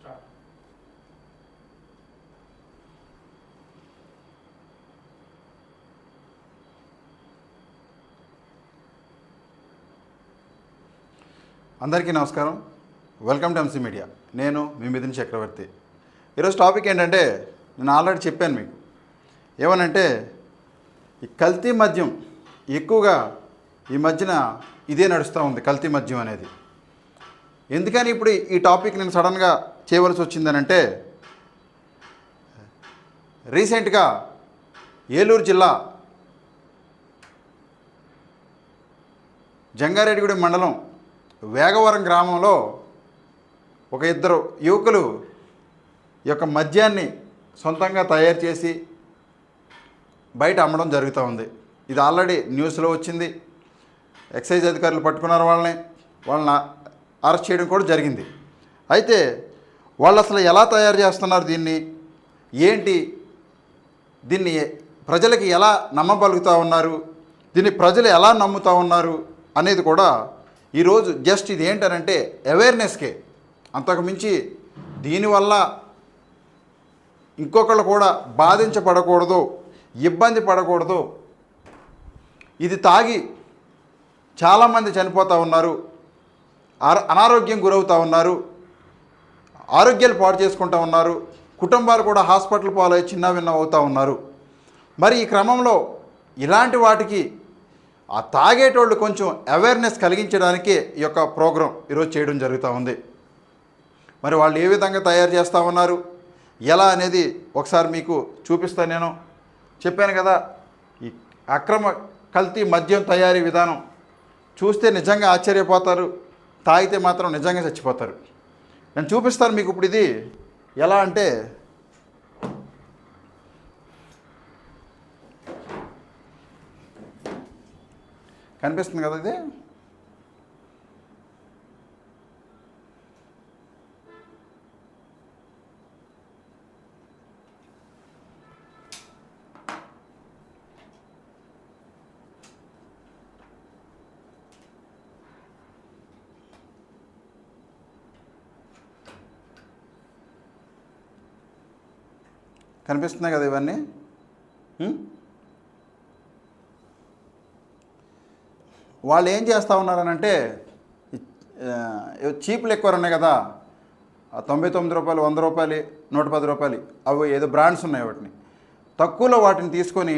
Start అందరికీ నమస్కారం. Welcome to MC media నేను మీ మిథున్ చక్రవర్తి. ఈరోజు టాపిక్ ఏంటంటే నేను ఆల్రెడీ చెప్పాను మీకు. ఏమనంటే ఈ కల్తీ మద్యం ఎక్కువగా ఈ మధ్యన ఇదే నడుస్తూ ఉంది కల్తీ మద్యం అనేది. ఎందుకని ఇప్పుడు ఈ టాపిక్ నేను సడన్గా చేయవలసి వచ్చిందనంటే రీసెంట్గా ఏలూరు జిల్లా జంగారెడ్డిగూడెం మండలం వేగవరం గ్రామంలో ఒక ఇద్దరు యువకులు ఈ యొక్క మద్యాన్ని సొంతంగా తయారు చేసి బయట అమ్మడం జరుగుతూ ఉంది. ఇది ఆల్రెడీ న్యూస్లో వచ్చింది. ఎక్సైజ్ అధికారులు పట్టుకున్నారు వాళ్ళని. వాళ్ళని అరెస్ట్ చేయడం కూడా జరిగింది. అయితే వాళ్ళు అసలు ఎలా తయారు చేస్తున్నారు దీన్ని? ఏంటి? దీన్ని ప్రజలకి ఎలా నమ్మగలుగుతూ ఉన్నారు? దీన్ని ప్రజలు ఎలా నమ్ముతూ ఉన్నారు? అనేది కూడా ఈరోజు జస్ట్ ఇది ఏంటనంటే అవేర్నెస్కే. అంతకుమించి దీనివల్ల ఇంకొకళ్ళు కూడా బాధించబడకూడదు ఇబ్బంది పడకూడదు. ఇది తాగి చాలామంది చనిపోతూ ఉన్నారు అనారోగ్యం గురవుతూ ఉన్నారు. ఆరోగ్యాలు పాడు చేసుకుంటూ ఉన్నారు. కుటుంబాలు కూడా హాస్పిటల్ పాలై చిన్న విన్న అవుతూ ఉన్నారు. మరి ఈ క్రమంలో ఇలాంటి వాటికి ఆ తాగేటోళ్ళు కొంచెం అవేర్నెస్ కలిగించడానికే ఈ యొక్క ప్రోగ్రాం ఈరోజు చేయడం జరుగుతూ ఉంది. మరి వాళ్ళు ఏ విధంగా తయారు చేస్తూ ఉన్నారు? ఎలా అనేది ఒకసారి మీకు చూపిస్తాను నేను. చెప్పాను కదా ఈ అక్రమ కల్తీ మద్యం తయారీ విధానం. చూస్తే నిజంగా ఆశ్చర్యపోతారు. తాగితే మాత్రం నిజంగా చచ్చిపోతారు. నేను చూపిస్తాను మీకు ఇప్పుడు ఇది. ఎలా అంటే కనిపిస్తుంది కదా ఇది? కనిపిస్తున్నాయి కదా ఇవన్నీ? వాళ్ళు ఏం చేస్తూ ఉన్నారనంటే చీపులు ఎక్కువ ఉన్నాయి కదా తొంభై తొమ్మిది రూపాయలు వంద రూపాయలు నూట పది రూపాయలు అవి ఏదో బ్రాండ్స్ ఉన్నాయి వాటిని. తక్కువలో వాటిని తీసుకొని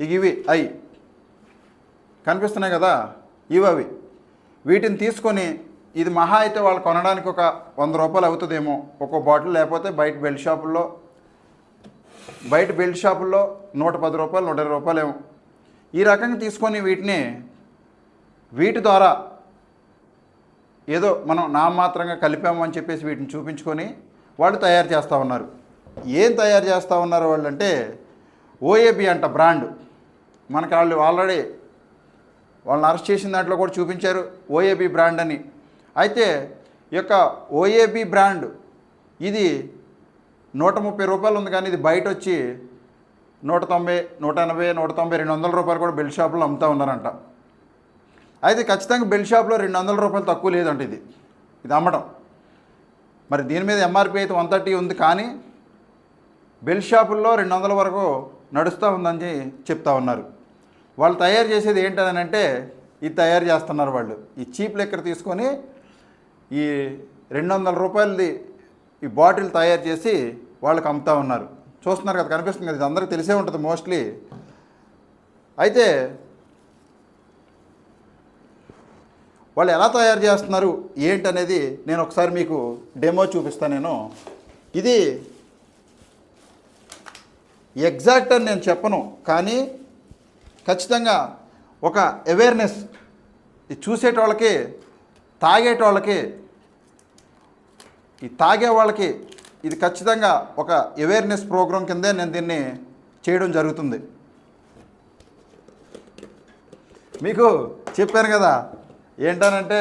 ఇవి అవి కనిపిస్తున్నాయి కదా ఇవి అవి. వీటిని తీసుకొని ఇది మహా అయితే వాళ్ళు కొనడానికి ఒక వంద రూపాయలు అవుతుందేమో ఒక్కో బాటిల్ లేకపోతే బయట బెల్ట్ షాపుల్లో బయట బెల్ట్ షాపుల్లో నూట పది రూపాయలు నూట ఇరవై రూపాయలు ఏమో ఈ రకంగా తీసుకొని వీటిని వీటి ద్వారా ఏదో మనం నామాత్రంగా కలిపాము అని చెప్పేసి వీటిని చూపించుకొని వాళ్ళు తయారు చేస్తూ ఉన్నారు. ఏం తయారు చేస్తూ ఉన్నారు వాళ్ళు అంటే ఓఏబి అంట బ్రాండ్. మనకు వాళ్ళు ఆల్రెడీ వాళ్ళని అరెస్ట్ చేసిన దాంట్లో కూడా చూపించారు ఓఏబి బ్రాండ్ అని. అయితే ఈ యొక్క ఓఏబి బ్రాండ్ ఇది నూట ముప్పై రూపాయలు ఉంది కానీ ఇది బయట వచ్చి నూట తొంభై నూట ఎనభై నూట తొంభై రెండు వందల రూపాయలు కూడా బెల్ట్ షాపులో అమ్ముతూ ఉన్నారంట. అయితే ఖచ్చితంగా బెల్ట్ షాప్లో రెండు వందల రూపాయలు తక్కువ లేదంట ఇది. ఇది అమ్మడం మరి దీని మీద ఎంఆర్పి అయితే వన్ థర్టీ ఉంది కానీ బెల్ట్ షాపుల్లో రెండు వందల వరకు నడుస్తూ ఉందని చెప్తా ఉన్నారు. వాళ్ళు తయారు చేసేది ఏంటని అంటే ఇది తయారు చేస్తున్నారు వాళ్ళు. ఈ చీప్ లెక్కర్ తీసుకొని ఈ రెండు వందల రూపాయలది ఈ బాటిల్ తయారు చేసి వాళ్ళకి అమ్ముతా ఉన్నారు. చూస్తున్నారు కదా కనిపిస్తుంది కదా ఇది అందరికీ తెలిసే ఉంటుంది మోస్ట్లీ. అయితే వాళ్ళు ఎలా తయారు చేస్తున్నారు ఏంటనేది నేను ఒకసారి మీకు డెమో చూపిస్తాను నేను. ఇది ఎగ్జాక్ట్ అని నేను చెప్పను కానీ ఖచ్చితంగా ఒక అవేర్నెస్ ఇది చూసేటోళ్ళకి తాగేటోళ్ళకి ఈ తాగే వాళ్ళకి ఇది ఖచ్చితంగా ఒక అవేర్నెస్ ప్రోగ్రాం కిందే నేను దీన్ని చేయడం జరుగుతుంది. మీకు చెప్పాను కదా ఏంటనంటే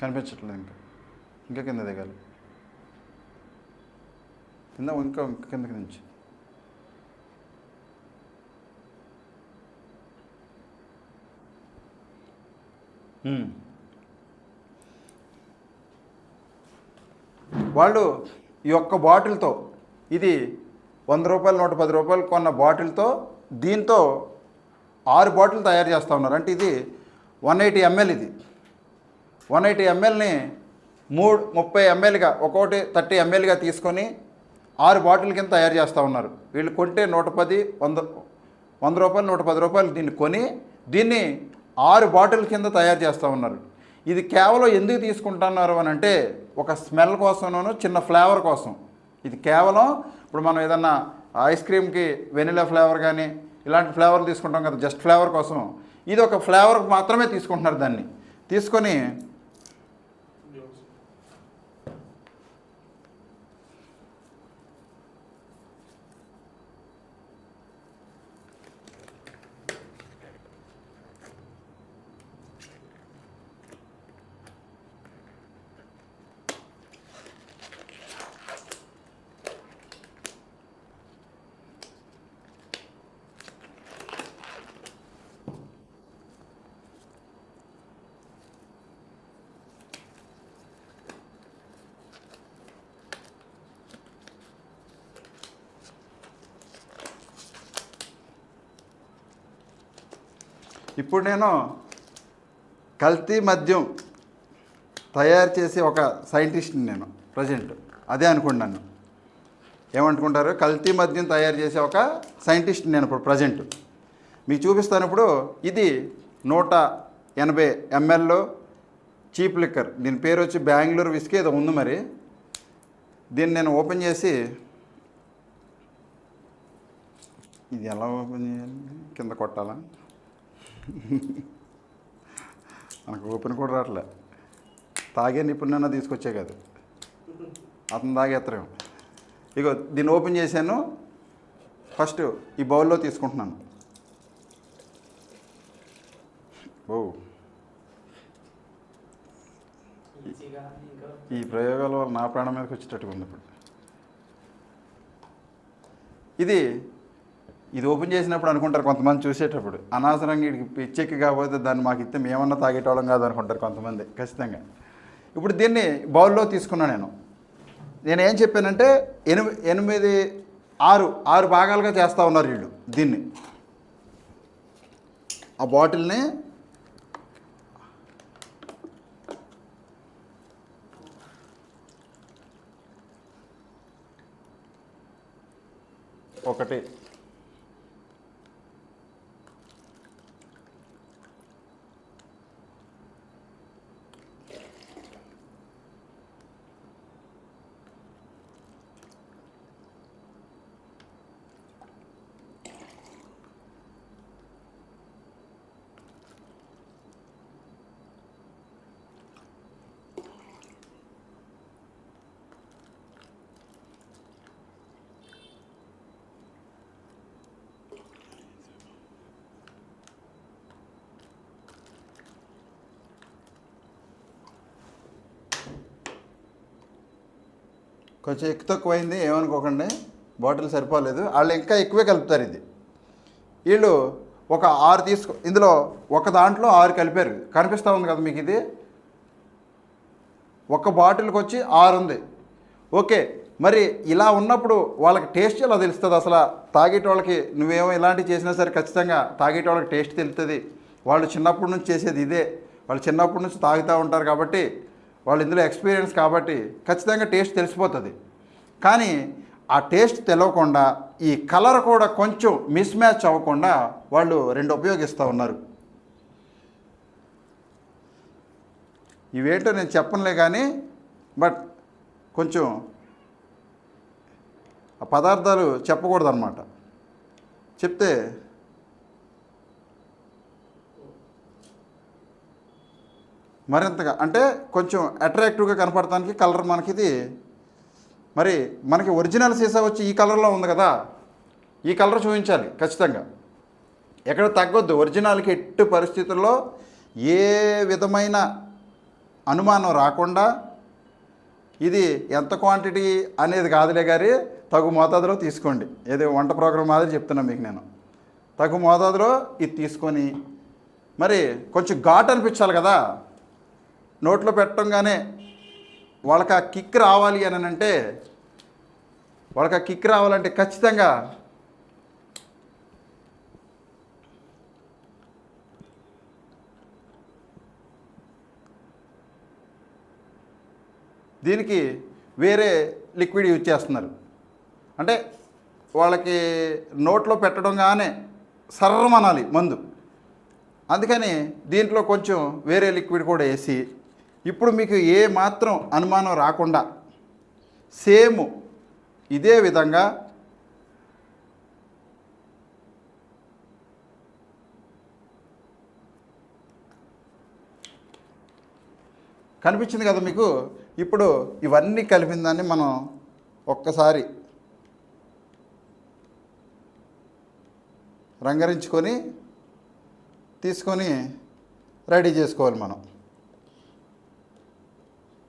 కనిపించట్లేదు ఇంకా. ఇంకా కింద దిగాలి. కింద ఇంకా ఇంకా కిందకి నుంచి వాళ్ళు ఈ ఒక్క బాటిల్తో ఇది వంద రూపాయలు నూట పది రూపాయలు కొన్న బాటిల్తో దీంతో ఆరు బాటిల్ తయారు చేస్తూ ఉన్నారు. అంటే ఇది వన్ ఎయిటీ ఎంఎల్ ఇది. వన్ ఎయిటీ ఎంఎల్ని మూడు ముప్పై ఎంఎల్గా ఒక్కొక్కటి థర్టీ ఎంఎల్గా తీసుకొని ఆరు బాటిల్ కింద తయారు చేస్తూ ఉన్నారు. వీళ్ళు కొంటే నూట పది వంద వంద రూపాయలు నూట పది రూపాయలు దీన్ని కొని దీన్ని ఆరు బాటిల్ కింద తయారు చేస్తూ ఉన్నారు. ఇది కేవలం ఎందుకు తీసుకుంటున్నారు అని అంటే ఒక స్మెల్ కోసంను చిన్న ఫ్లేవర్ కోసం. ఇది కేవలం ఇప్పుడు మనం ఏదన్నా ఐస్ క్రీమ్కి వెనిలా ఫ్లేవర్ కానీ ఇలాంటి ఫ్లేవర్లు తీసుకుంటాం కదా జస్ట్ ఫ్లేవర్ కోసం. ఇది ఒక ఫ్లేవర్ మాత్రమే తీసుకుంటున్నారు దాన్ని. తీసుకొని ఇప్పుడు నేను కల్తీ మద్యం తయారు చేసే ఒక సైంటిస్ట్ని నేను ప్రజెంట్. అదే అనుకున్నాను ఏమనుకుంటారు? కల్తీ మద్యం తయారు చేసే ఒక సైంటిస్ట్ నేను ఇప్పుడు ప్రజెంట్. మీకు చూపిస్తాను ఇప్పుడు ఇది నూట ఎనభై ఎంఎల్ చీప్ లిక్కర్. దీని పేరు వచ్చి బెంగళూరు విస్కీ ఏదో ఉంది మరి. దీన్ని నేను ఓపెన్ చేసి ఇది ఎలా ఓపెన్ చేయాలి? కింద కొట్టాలా? మనకు ఓపెన్ కూడా రావట్లే తాగే నిపుణున్నా తీసుకొచ్చే కాదు. అతను తాగేత్తరేమో. ఇగో దీన్ని ఓపెన్ చేశాను. ఫస్ట్ ఈ బౌల్లో తీసుకుంటున్నాను. ఓ. ఈ ప్రయోగాల వల్ల నా ప్రాణం మీదకి వచ్చేటట్టుగా ఉంది ఇప్పుడు. ఇది ఇది ఓపెన్ చేసినప్పుడు అనుకుంటారు కొంతమంది చూసేటప్పుడు. అనవసరంగా వీడికి పిచ్చెక్ కాకపోతే దాన్ని మాకు ఇస్తే మేమన్నా తాగేటోళ్ళం కాదు అనుకుంటారు కొంతమంది ఖచ్చితంగా. ఇప్పుడు దీన్ని బౌల్లో తీసుకున్నాను నేను. నేను ఏం చెప్పానంటే ఎనిమిది ఎనిమిది ఆరు ఆరు భాగాలుగా చేస్తూ ఉన్నారు వీళ్ళు దీన్ని. ఆ బాటిల్ని ఒకటి కొంచెం ఎక్కువ తక్కువైంది ఏమనుకోకండి. బాటిల్ సరిపోలేదు. వాళ్ళు ఇంకా ఎక్కువే కలుపుతారు ఇది. వీళ్ళు ఒక ఆరు తీసుకో ఇందులో ఒక దాంట్లో ఆరు కలిపారు. కనిపిస్తూ ఉంది కదా మీకు ఇది? ఒక బాటిల్కి వచ్చి ఆరు ఉంది. ఓకే మరి ఇలా ఉన్నప్పుడు వాళ్ళకి టేస్ట్ ఎలా తెలుస్తుంది? అసలు తాగేటోళ్ళకి నువ్వేమో ఇలాంటివి చేసినా సరే ఖచ్చితంగా తాగేటోళ్ళకి టేస్ట్ తెలుస్తుంది వాళ్ళు చిన్నప్పటి నుంచి చేసేది ఇదే. వాళ్ళు చిన్నప్పటి నుంచి తాగుతూ ఉంటారు కాబట్టి వాళ్ళు ఇందులో ఎక్స్పీరియన్స్ కాబట్టి ఖచ్చితంగా టేస్ట్ తెలిసిపోతుంది. కానీ ఆ టేస్ట్ తెలవకుండా ఈ కలర్ కూడా కొంచెం మిస్ మ్యాచ్ అవ్వకుండా వాళ్ళు రెండు ఉపయోగిస్తూ ఉన్నారు. ఇవేంటో నేను చెప్పనులే కానీ బట్ కొంచెం ఆ పదార్థాలు చెప్పకూడదు అనమాట చెప్తే మరింతగా అంటే కొంచెం అట్రాక్టివ్గా కనపడటానికి కలర్ మనకి ఇది మరి మనకి ఒరిజినల్ సీసా వచ్చి ఈ కలర్లో ఉంది కదా ఈ కలర్ చూపించాలి ఖచ్చితంగా. ఎక్కడ తగ్గొద్దు ఒరిజినల్కి ఎట్టి పరిస్థితుల్లో ఏ విధమైన అనుమానం రాకుండా ఇది ఎంత క్వాంటిటీ అనేది కాదులే గారి తగు మోతాదులో తీసుకోండి. ఏదో వంట ప్రోగ్రాం మాదిరి చెప్తున్నాను మీకు నేను. తగు మోతాదులో ఇది తీసుకొని మరి కొంచెం ఘాట్ అనిపించాలి కదా. నోట్లో పెట్టంగానే వాళ్ళకి ఆ కిక్ రావాలి అని అంటే వాళ్ళకి ఆ కిక్ రావాలంటే ఖచ్చితంగా దీనికి వేరే లిక్విడ్ యూజ్ చేస్తున్నారు. అంటే వాళ్ళకి నోట్లో పెట్టడంగానే సర్రమనాలి మందు. అందుకని దీంట్లో కొంచెం వేరే లిక్విడ్ కూడా వేసి ఇప్పుడు మీకు ఏ మాత్రం అనుమానం రాకుండా సేమ్ ఇదే విధంగా కనిపించింది కదా మీకు? ఇప్పుడు ఇవన్నీ కలిపిన దాన్ని మనం ఒక్కసారి రంగరించుకొని తీసుకొని రెడీ చేసుకోవాలి మనం.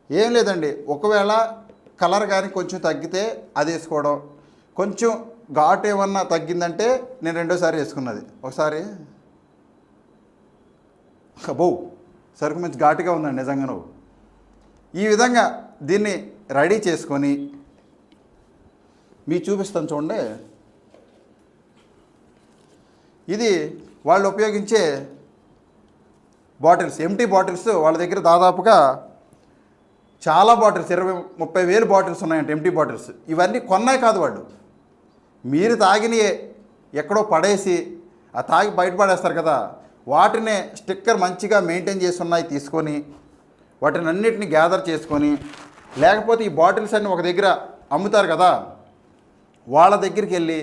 ఏం లేదండి. ఒకవేళ కలర్ కానీ కొంచెం తగ్గితే అది వేసుకోవడం. కొంచెం ఘాటు ఏమన్నా తగ్గిందంటే నేను రెండోసారి వేసుకున్నది. ఒకసారి. బో సరుకు మంచి ఘాటుగా ఉందండి నిజంగా నువ్వు ఈ విధంగా దీన్ని రెడీ చేసుకొని మీ చూపిస్తాను చూడండి. ఇది వాళ్ళు ఉపయోగించే బాటిల్స్ ఎంటీ బాటిల్స్ వాళ్ళ దగ్గర దాదాపుగా చాలా బాటిల్స్ ఇరవై ముప్పై వేలు బాటిల్స్ ఉన్నాయంట ఎంటీ బాటిల్స్ ఇవన్నీ కొన్నాయి కాదు వాళ్ళు. మీరు తాగినయే ఎక్కడో పడేసి ఆ తాగి బయటపడేస్తారు కదా. వాటినే స్టిక్కర్ మంచిగా మెయింటైన్ చేసి ఉన్నాయి తీసుకొని వాటిని అన్నిటిని గ్యాదర్ చేసుకొని లేకపోతే ఈ బాటిల్స్ అన్ని ఒక దగ్గర అమ్ముతారు కదా. వాళ్ళ దగ్గరికి వెళ్ళి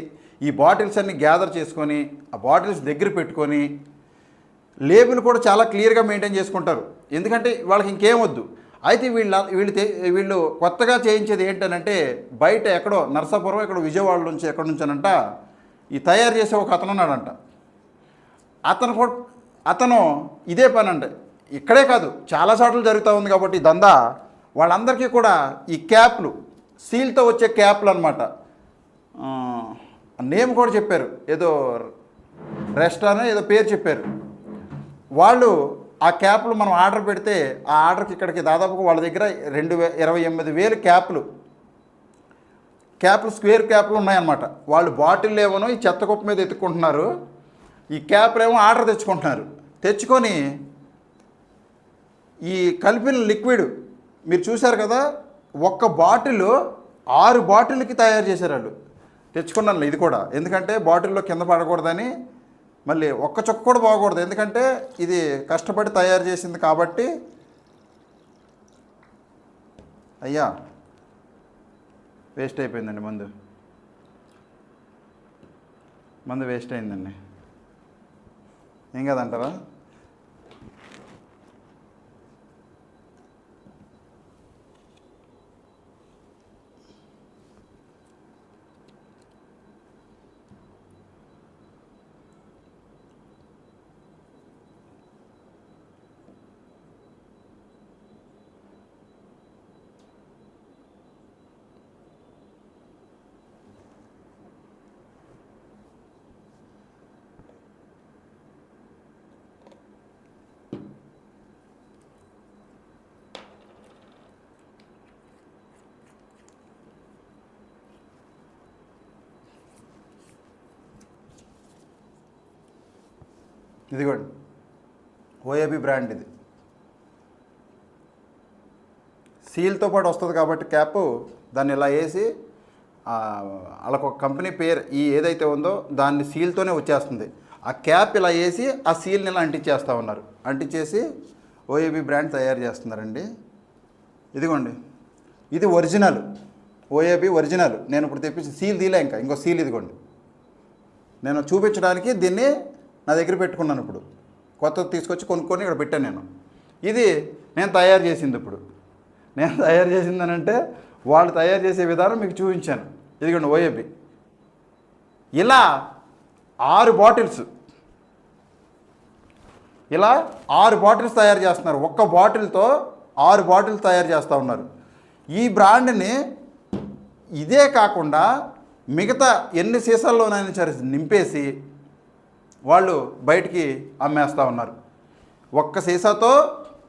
ఈ బాటిల్స్ అన్ని గ్యాదర్ చేసుకొని ఆ బాటిల్స్ దగ్గర పెట్టుకొని లేబుల్ కూడా చాలా క్లియర్గా మెయింటైన్ చేసుకుంటారు. ఎందుకంటే వాళ్ళకి ఇంకేం వద్దు. అయితే వీళ్ళ వీళ్ళు వీళ్ళు కొత్తగా చేయించేది ఏంటనంటే బయట ఎక్కడో నరసాపురం ఎక్కడో విజయవాడ నుంచి ఎక్కడి నుంచోనంట ఈ తయారు చేసే ఒక అతను ఉన్నాడంట. అతను కూడా అతను ఇదే పని అంట ఇక్కడే కాదు చాలా చోట్ల జరుగుతూ ఉంది కాబట్టి దందా వాళ్ళందరికీ కూడా ఈ క్యాప్లు సీల్తో వచ్చే క్యాప్లు అనమాట నేమ్ కూడా చెప్పారు. ఏదో రెస్టారెంట్ ఏదో పేరు చెప్పారు. వాళ్ళు ఆ క్యాప్లు మనం ఆర్డర్ పెడితే ఆ ఆర్డర్కి ఇక్కడికి దాదాపుగా వాళ్ళ దగ్గర రెండు వే ఇరవై ఎనిమిది వేలు క్యాప్లు. క్యాప్లు స్క్వేర్ క్యాప్లు ఉన్నాయన్నమాట. వాళ్ళు బాటిల్ ఏమోనో ఈ చెత్త కుప్ప మీద ఎత్తుకుంటున్నారు ఈ క్యాప్లు ఏమో ఆర్డర్ తెచ్చుకుంటున్నారు. తెచ్చుకొని ఈ కలిపిన లిక్విడ్ మీరు చూశారు కదా ఒక్క బాటిల్ ఆరు బాటిల్కి తయారు చేశారు వాళ్ళు. తెచ్చుకున్నాను ఇది కూడా. ఎందుకంటే బాటిల్లో కింద పడకూడదని మళ్ళీ ఒక్క చుక్క కూడా పోకూడదు. ఎందుకంటే ఇది కష్టపడి తయారు చేసింది కాబట్టి. అయ్యా వేస్ట్ అయిపోయిందండి మందు. మందు వేస్ట్ అయిందండి. ఏం కదంటారా ఇదిగోండి. ఓఏబి బ్రాండ్ ఇది. సీల్తో పాటు వస్తుంది కాబట్టి క్యాప్ దాన్ని ఇలా వేసి వాళ్ళకు ఒక కంపెనీ పేరు ఈ ఏదైతే ఉందో దాన్ని సీల్తోనే వచ్చేస్తుంది. ఆ క్యాప్ ఇలా వేసి ఆ సీల్ని ఇలా అంటించేస్తూ ఉన్నారు. అంటించేసి ఓఏబి బ్రాండ్ తయారు చేస్తున్నారండి. ఇదిగోండి. ఇది ఒరిజినల్. ఓఏబి ఒరిజినల్. నేను ఇప్పుడు తెప్పించి సీల్ తీలే ఇంకా. ఇంకో సీల్ ఇదిగోండి. నేను చూపించడానికి దీన్ని నా దగ్గర పెట్టుకున్నాను ఇప్పుడు. కొత్తది తీసుకొచ్చి కొనుక్కొని ఇక్కడ పెట్టాను నేను. ఇది నేను తయారు చేసింది ఇప్పుడు. నేను తయారు చేసింది అంటే వాళ్ళు తయారు చేసే విధానం మీకు చూపించాను. ఇదిగోండి ఓఏబి ఇలా ఆరు బాటిల్స్. ఇలా ఆరు బాటిల్స్ తయారు చేస్తున్నారు. ఒక్క బాటిల్తో ఆరు బాటిల్స్ తయారు చేస్తూ ఉన్నారు. ఈ బ్రాండ్ని ఇదే కాకుండా మిగతా ఎన్ని సీసాల్లోనైనా సరే నింపేసి వాళ్ళు బయటికి అమ్మేస్తూ ఉన్నారు. ఒక్క సీసాతో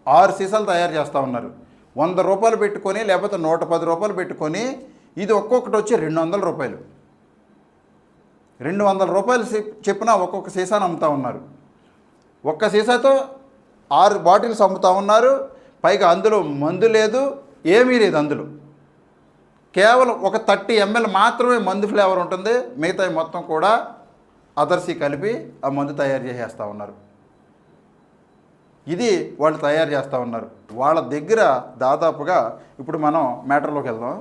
ఆరు సీసాలు తయారు చేస్తూ ఉన్నారు. వంద రూపాయలు పెట్టుకొని లేకపోతే నూట పది రూపాయలు పెట్టుకొని ఇది ఒక్కొక్కటి వచ్చి రెండు వందల రూపాయలు. రెండు వందల రూపాయలు చెప్పిన ఒక్కొక్క సీసాను అమ్ముతా ఉన్నారు. ఒక్క సీసాతో ఆరు బాటిల్స్ అమ్ముతా ఉన్నారు. పైగా అందులో మందు లేదు ఏమీ లేదు అందులో. కేవలం ఒక థర్టీ ఎంఎల్ మాత్రమే మందు ఫ్లేవర్ ఉంటుంది. మిగతా మొత్తం కూడా అదర్సి కలిపి ఆ మందు తయారు చేసేస్తూ ఉన్నారు. ఇది వాళ్ళు తయారు చేస్తూ ఉన్నారు. వాళ్ళ దగ్గర దాదాపుగా ఇప్పుడు మనం మ్యాటర్లోకి వెళ్దాం.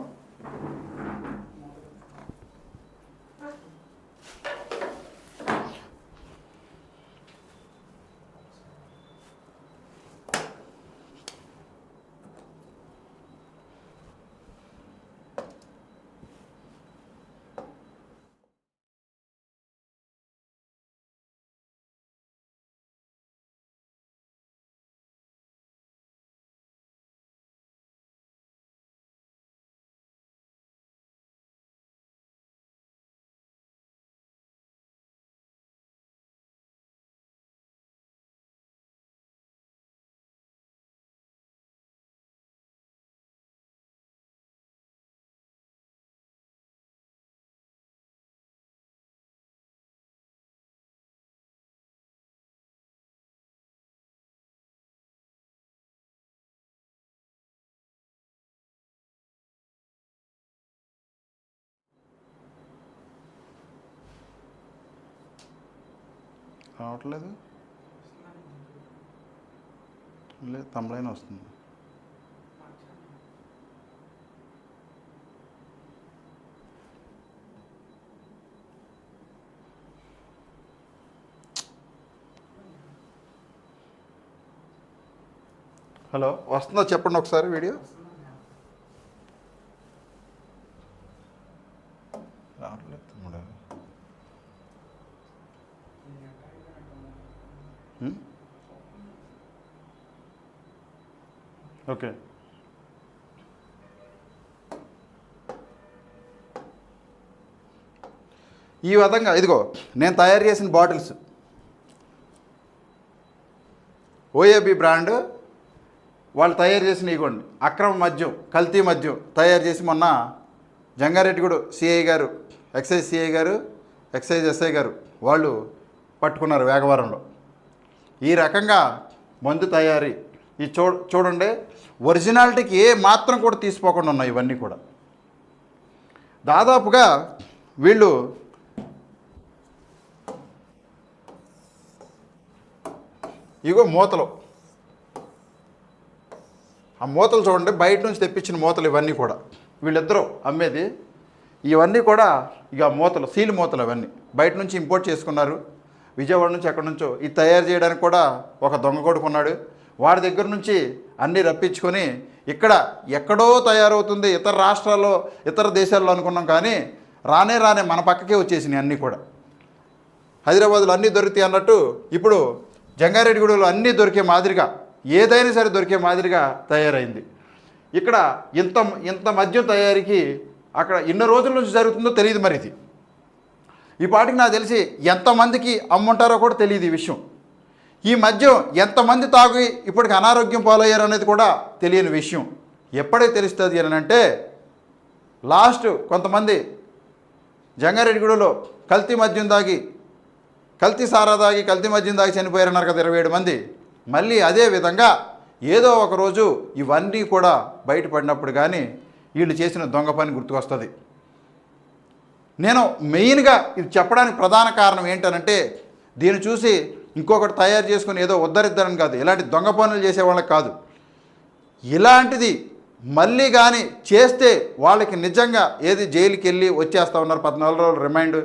రావట్లేదు. లేదు తమ్లైన్ వస్తుంది. హలో వస్తుందో చెప్పండి ఒకసారి వీడియో? ఈ విధంగా ఇదిగో నేను తయారు చేసిన బాటిల్స్. ఓఏబి బ్రాండ్ వాళ్ళు తయారు చేసిన ఇగోండి అక్రమ మద్యం కల్తీ మద్యం తయారు చేసి మొన్న జంగారెడ్డిగూడు సిఐ గారు ఎక్సైజ్ సిఐ గారు ఎక్సైజ్ ఎస్ఐ గారు వాళ్ళు పట్టుకున్నారు వేగవరంలో. ఈ రకంగా మందు తయారీ ఈ చూ చూడండి ఒరిజినాలిటీకి ఏ మాత్రం కూడా తీసుకోకుండా ఉన్నాయి ఇవన్నీ కూడా. దాదాపుగా వీళ్ళు ఇగో మూతలు. ఆ మూతలు చూడండి బయట నుంచి తెప్పించిన మూతలు ఇవన్నీ కూడా. వీళ్ళిద్దరూ అమ్మేది. ఇవన్నీ కూడా ఇక మూతలు సీల్ మూతలు అవన్నీ. బయట నుంచి ఇంపోర్ట్ చేసుకున్నారు. విజయవాడ నుంచి ఎక్కడి నుంచో ఇది తయారు చేయడానికి కూడా ఒక దొంగ కొడుకున్నాడు వాడి దగ్గర నుంచి అన్నీ రప్పించుకొని ఇక్కడ ఎక్కడో తయారవుతుంది ఇతర రాష్ట్రాల్లో ఇతర దేశాల్లో అనుకున్నాం కానీ రానే రానే మన పక్కకే వచ్చేసినాయి అన్నీ కూడా. హైదరాబాద్లో అన్నీ దొరుకుతాయి అన్నట్టు ఇప్పుడు జంగారెడ్డిగూడలో అన్నీ దొరికే మాదిరిగా ఏదైనా సరే దొరికే మాదిరిగా తయారైంది. ఇక్కడ ఇంత ఇంత మద్యం తయారీకి అక్కడ ఎన్ని రోజుల నుంచి జరుగుతుందో తెలియదు మరి ఇది ఈ పాటికి నాకు తెలిసి ఎంతమందికి అమ్ముంటారో కూడా తెలియదు ఈ విషయం. ఈ మద్యం ఎంతమంది తాగి ఇప్పటికి అనారోగ్యం పాలయ్యారు అనేది కూడా తెలియని విషయం. ఎప్పుడే తెలుస్తుంది అని అంటే లాస్ట్ కొంతమంది జంగారెడ్డిగూడలో కల్తీ మద్యం తాగి కల్తీ సారా తాగి కల్తీ మద్యం తాగి చనిపోయారన్నారు కదా ఇరవై ఏడు మంది. మళ్ళీ అదే విధంగా ఏదో ఒకరోజు ఇవన్నీ కూడా బయటపడినప్పుడు కానీ వీళ్ళు చేసిన దొంగ పని గుర్తుకొస్తుంది. నేను మెయిన్గా ఇది చెప్పడానికి ప్రధాన కారణం ఏంటనంటే దీన్ని చూసి ఇంకొకటి తయారు చేసుకుని ఏదో ఉద్ధరిద్దారని కాదు ఇలాంటి దొంగ పనులు చేసేవాళ్ళకి కాదు. ఇలాంటిది మళ్ళీ కానీ చేస్తే వాళ్ళకి నిజంగా ఏది జైలుకి వెళ్ళి వచ్చేస్తా ఉన్నారు పద్నాలుగు రోజులు రిమైండ్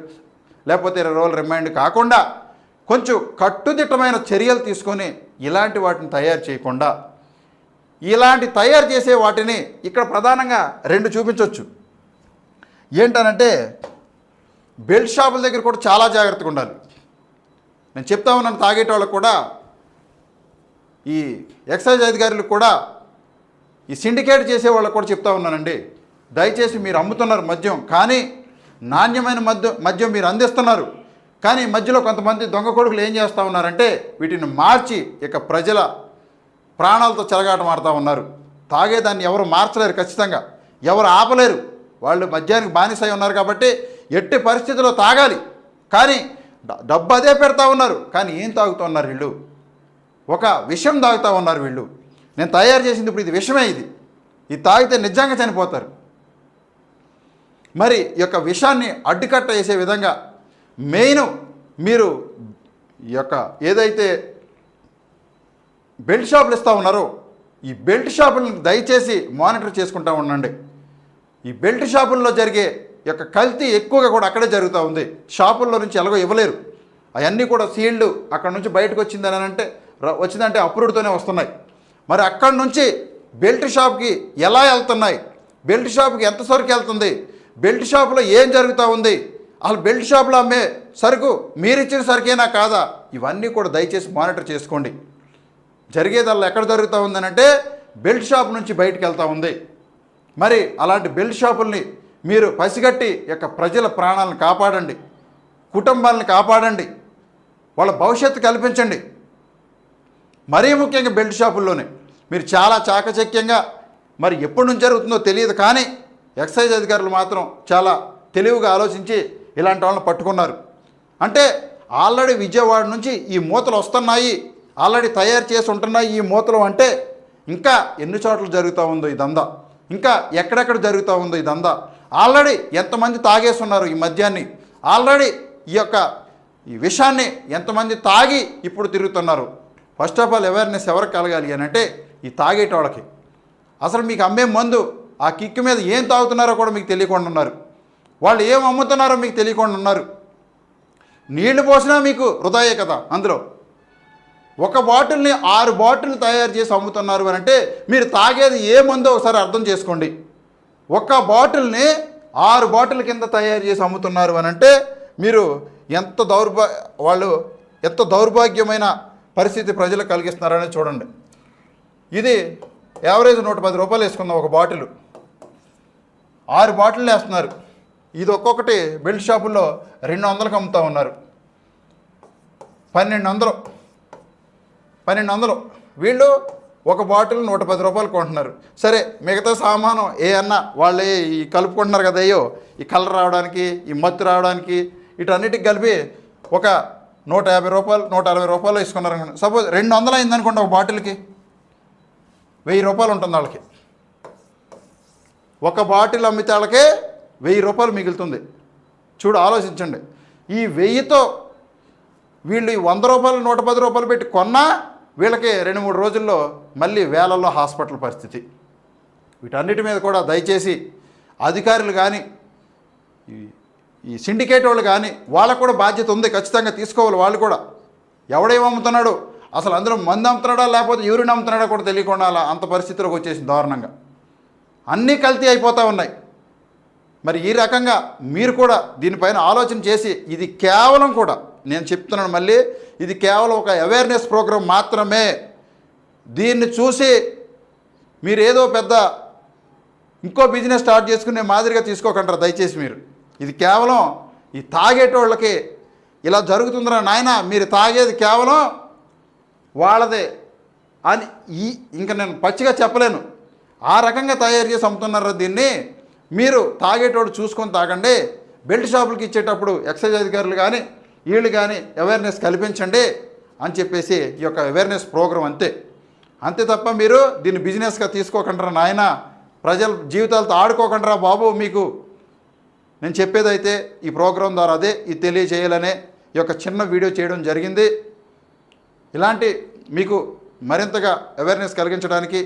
లేకపోతే ఇరవై రోజులు రిమైండ్ కాకుండా కొంచెం కట్టుదిట్టమైన చర్యలు తీసుకొని ఇలాంటి వాటిని తయారు చేయకుండా ఇలాంటి తయారు చేసే వాటిని ఇక్కడ ప్రధానంగా రెండు చూపించవచ్చు ఏంటనంటే బెల్ట్ షాపుల దగ్గర కూడా చాలా జాగ్రత్తగా ఉండాలి. నేను చెప్తా ఉన్నాను తాగేటోళ్ళకు కూడా ఈ ఎక్సైజ్ అధికారులకు కూడా ఈ సిండికేట్ చేసే వాళ్ళకు కూడా చెప్తా ఉన్నానండి. దయచేసి మీరు అమ్ముతున్నారు మద్యం కానీ నాణ్యమైన మద్యం మద్యం మీరు అందిస్తున్నారు. కానీ మధ్యలో కొంతమంది దొంగ కొడుకులు ఏం చేస్తూ ఉన్నారంటే వీటిని మార్చి ఇక ప్రజల ప్రాణాలతో చెలగాటం ఆడుతూ ఉన్నారు. తాగేదాన్ని ఎవరు మార్చలేరు ఖచ్చితంగా. ఎవరు ఆపలేరు. వాళ్ళు మద్యానికి బానిసై ఉన్నారు కాబట్టి ఎట్టి పరిస్థితుల్లో తాగాలి. కానీ డబ్బు అదే పెడతా ఉన్నారు. కానీ ఏం తాగుతూ ఉన్నారు వీళ్ళు? ఒక విషం తాగుతూ ఉన్నారు వీళ్ళు. నేను తయారు చేసింది ఇప్పుడు ఇది విషమే ఇది. ఇది తాగితే నిజంగా చనిపోతారు. మరి ఈ యొక్క విషాన్ని అడ్డుకట్ట వేసే విధంగా మెయిన్ మీరు ఈ యొక్క ఏదైతే బెల్ట్ షాపులు ఇస్తూ ఉన్నారో ఈ బెల్ట్ షాపులను దయచేసి మానిటర్ చేసుకుంటూ ఉండండి. ఈ బెల్ట్ షాపుల్లో జరిగే యొక్క కల్తీ ఎక్కువగా కూడా అక్కడే జరుగుతూ ఉంది. షాపుల్లో నుంచి ఎలాగో ఇవ్వలేరు. అవన్నీ కూడా సీల్డ్ అక్కడ నుంచి బయటకు వచ్చిందని అంటే వచ్చిందంటే అప్రూవ్డ్తోనే వస్తున్నాయి. మరి అక్కడి నుంచి బెల్ట్ షాప్కి ఎలా వెళ్తున్నాయి? బెల్ట్ షాప్కి ఎంత సరుకు వెళ్తుంది? బెల్ట్ షాపులో ఏం జరుగుతూ ఉంది? అసలు బెల్ట్ షాప్లో అమ్మే సరుకు మీరిచ్చిన సరుకేనా కాదా? ఇవన్నీ కూడా దయచేసి మానిటర్ చేసుకోండి. జరిగేదల్లా ఎక్కడ జరుగుతూ ఉందనంటే బెల్ట్ షాప్ నుంచి బయటకు వెళ్తూ ఉంది. మరి అలాంటి బెల్ట్ షాపుల్ని మీరు పసిగట్టి యొక్క ప్రజల ప్రాణాలను కాపాడండి. కుటుంబాలను కాపాడండి. వాళ్ళ భవిష్యత్తు కల్పించండి. మరీ ముఖ్యంగా బెల్ట్ షాపుల్లోనే. మీరు చాలా చాకచక్యంగా మరి ఎప్పటి నుంచి జరుగుతుందో తెలియదు కానీ ఎక్సైజ్ అధికారులు మాత్రం చాలా తెలివిగా ఆలోచించి ఇలాంటి వాళ్ళని పట్టుకున్నారు. అంటే ఆల్రెడీ విజయవాడ నుంచి ఈ మూతలు వస్తున్నాయి ఆల్రెడీ తయారు చేసి ఉంటున్నాయి ఈ మూతలు అంటే ఇంకా ఎన్ని చోట్ల జరుగుతూ ఉందో ఈ దందా. ఇంకా ఎక్కడెక్కడ జరుగుతూ ఉందో ఈ దందా. ఆల్రెడీ ఎంతమంది తాగేస్తున్నారు ఈ మద్యాన్ని? ఆల్రెడీ ఈ యొక్క ఈ విషాన్ని ఎంతమంది తాగి ఇప్పుడు తిరుగుతున్నారు? ఫస్ట్ ఆఫ్ ఆల్ అవేర్నెస్ ఎవరికి కలగాలి అని అంటే ఈ తాగేటోళ్ళకి. అసలు మీకు అమ్మే మందు ఆ కిక్ మీద ఏం తాగుతున్నారో కూడా మీకు తెలియకుండా ఉన్నారు వాళ్ళు ఏం అమ్ముతున్నారో మీకు తెలియకుండా ఉన్నారు నీళ్ళు పోసినా మీకు హృదయే కదా అందులో. ఒక బాటిల్ని ఆరు బాటిల్ తయారు చేసి అమ్ముతున్నారు అని అంటే మీరు తాగేది ఏ మందో ఒకసారి అర్థం చేసుకోండి. ఒక బాటిల్ని ఆరు బాటిల్ కింద తయారు చేసి అమ్ముతున్నారు అని అంటే మీరు ఎంత దౌర్భా వాళ్ళు ఎంత దౌర్భాగ్యమైన పరిస్థితి ప్రజలకు కలిగిస్తున్నారని చూడండి. ఇది యావరేజ్ నూట పది రూపాయలు వేసుకుందాం ఒక బాటిల్. ఆరు బాటిల్ వేస్తున్నారు. ఇది ఒక్కొక్కటి బెల్ట్ షాపుల్లో రెండు వందలకు అమ్ముతా ఉన్నారు. పన్నెండు వందలు. పన్నెండు వందలు. వీళ్ళు ఒక బాటిల్ నూట పది రూపాయలు కొంటున్నారు. సరే మిగతా సామానం ఏ వాళ్ళే ఈ కలుపుకుంటున్నారు కదా అయ్యో ఈ కలర్ రావడానికి ఈ మత్తు రావడానికి వీటన్నిటికి కలిపి ఒక నూట యాభై రూపాయలు నూట అరవై రూపాయలు వేసుకున్నారు అనుకోండి సపోజ్ రెండు వందలు అయిందనుకోండి ఒక బాటిల్కి. వెయ్యి రూపాయలు ఉంటుంది వాళ్ళకి. ఒక బాటిల్ అమ్మితే వాళ్ళకే వెయ్యి రూపాయలు మిగులుతుంది. చూడు ఆలోచించండి. ఈ వెయ్యితో వీళ్ళు ఈ వంద రూపాయలు నూట పది రూపాయలు పెట్టి కొన్నా వీళ్ళకి రెండు మూడు రోజుల్లో మళ్ళీ వేలల్లో హాస్పిటల్ పరిస్థితి. వీటన్నిటి మీద కూడా దయచేసి అధికారులు కానీ ఈ ఈ సిండికేట్ వాళ్ళు కానీ వాళ్ళకు కూడా బాధ్యత ఉంది. ఖచ్చితంగా తీసుకోవాలి వాళ్ళు కూడా. ఎవడేం అమ్ముతున్నాడు? అసలు అందరూ మందు అమ్ముతున్నాడా? లేకపోతే యూరిన్ అమ్ముతున్నాడా కూడా తెలియకుండా అంత పరిస్థితిలోకి వచ్చేసింది దారుణంగా. అన్నీ కల్తీ అయిపోతూ ఉన్నాయి. మరి ఈ రకంగా మీరు కూడా దీనిపైన ఆలోచన చేసి ఇది కేవలం కూడా నేను చెప్తున్నాను మళ్ళీ ఇది కేవలం ఒక అవేర్నెస్ ప్రోగ్రాం మాత్రమే. దీన్ని చూసి మీరు ఏదో పెద్ద ఇంకో బిజినెస్ స్టార్ట్ చేసుకునే మాదిరిగా తీసుకోకంటారు దయచేసి మీరు. ఇది కేవలం ఈ తాగేటోళ్ళకి ఇలా జరుగుతుందిరా నాయన మీరు తాగేది కేవలం వాళ్ళదే. అని ఈ ఇంకా నేను పచ్చిగా చెప్పలేను. ఆ రకంగా తయారు చేసి అమ్ముతున్నారా దీన్ని? మీరు తాగేటోడు చూసుకొని తాగండి. బెల్ట్ షాపులకి ఇచ్చేటప్పుడు ఎక్సైజ్ అధికారులు కానీ వీళ్ళు కానీ అవేర్నెస్ కల్పించండి అని చెప్పేసి ఈ యొక్క అవేర్నెస్ ప్రోగ్రాం అంతే. అంతే తప్ప మీరు దీన్ని బిజినెస్గా తీసుకోకుండా నాయన. ప్రజల జీవితాలతో ఆడుకోకుండా బాబు మీకు. నేను చెప్పేదైతే ఈ ప్రోగ్రాం ద్వారా అదే ఇది తెలియజేయాలనే ఈ యొక్క చిన్న వీడియో చేయడం జరిగింది. ఇలాంటి మీకు మరింతగా అవేర్నెస్ కలిగించడానికి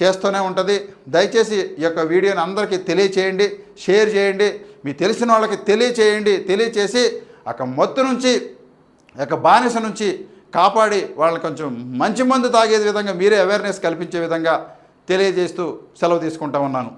చేస్తూనే ఉంటుంది. దయచేసి ఈ యొక్క వీడియోని అందరికీ తెలియచేయండి షేర్ చేయండి మీ తెలిసిన వాళ్ళకి తెలియచేయండి తెలియచేసి ఒక మత్తు నుంచి యొక్క బానిస నుంచి కాపాడి వాళ్ళని కొంచెం మంచి మందు తాగే విధంగా మీరే అవేర్నెస్ కల్పించే విధంగా తెలియజేస్తూ సెలవు తీసుకుంటా ఉన్నాను.